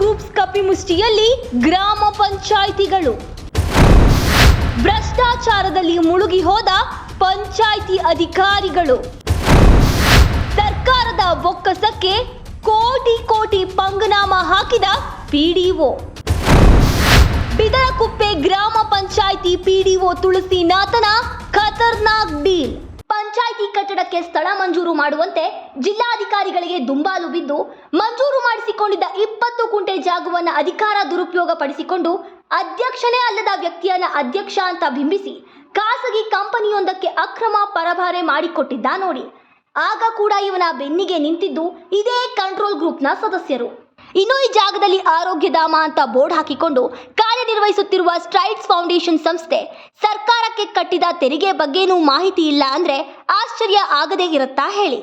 ಕಪಿಮುಷ್ಟಿಯಲ್ಲಿ ಗ್ರಾಮ ಪಂಚಾಯಿತಿಗಳು. ಭ್ರಷ್ಟಾಚಾರದಲ್ಲಿ ಮುಳುಗಿ ಹೋದ ಪಂಚಾಯಿತಿ ಅಧಿಕಾರಿಗಳು. ಸರ್ಕಾರದ ಬೊಕ್ಕಸಕ್ಕೆ ಕೋಟಿ ಕೋಟಿ ಪಂಗನಾಮ ಹಾಕಿದ ಪಿಡಿಒ ಬಿದರಕುಪ್ಪೆ ಗ್ರಾಮ ಪಂಚಾಯಿತಿ ಪಿಡಿಒ ತುಳಸಿನಾಥನ ಖತರ್ನಾಕ್ ಡೀಲ್. ಪಂಚಾಯಿತಿ ಕಟ್ಟಡಕ್ಕೆ ಸ್ಥಳ ಮಂಜೂರು ಮಾಡುವಂತೆ ಜಿಲ್ಲಾಧಿಕಾರಿಗಳಿಗೆ ದುಂಬಾಲು ಬಿದ್ದು ಮಂಜೂರು ಮಾಡಿಸಿಕೊಂಡಿದ್ದ ಇಪ್ಪತ್ತು ಕುಂಟೆ ಜಾಗವನ್ನು ಅಧಿಕಾರ ದುರುಪಯೋಗ ಪಡಿಸಿಕೊಂಡು ಅಧ್ಯಕ್ಷನೇ ಅಲ್ಲದ ವ್ಯಕ್ತಿಯನ್ನ ಅಧ್ಯಕ್ಷ ಅಂತ ಬಿಂಬಿಸಿ ಖಾಸಗಿ ಕಂಪನಿಯೊಂದಕ್ಕೆ ಅಕ್ರಮ ಪರಭಾರೆ ಮಾಡಿಕೊಟ್ಟಿದ್ದ ನೋಡಿ. ಆಗ ಕೂಡ ಇವನ ಬೆನ್ನಿಗೆ ನಿಂತಿದ್ದು ಇದೇ ಕಂಟ್ರೋಲ್ ಗ್ರೂಪ್ನ ಸದಸ್ಯರು. ಇನ್ನು ಈ ಜಾಗದಲ್ಲಿ ಆರೋಗ್ಯಧಾಮ ಅಂತ ಬೋರ್ಡ್ ಹಾಕಿಕೊಂಡು ಕಾರ್ಯನಿರ್ವಹಿಸುತ್ತಿರುವ ಸ್ಟ್ರೈಟ್ಸ್ ಫೌಂಡೇಶನ್ ಸಂಸ್ಥೆ ಸರ್ಕಾರಕ್ಕೆ ಕಟ್ಟಿದ ತೆರಿಗೆ ಬಗ್ಗೆನೂ ಮಾಹಿತಿ ಇಲ್ಲ ಅಂದ್ರೆ ಆಶ್ಚರ್ಯ ಆಗದೇ ಇರುತ್ತಾ ಹೇಳಿ.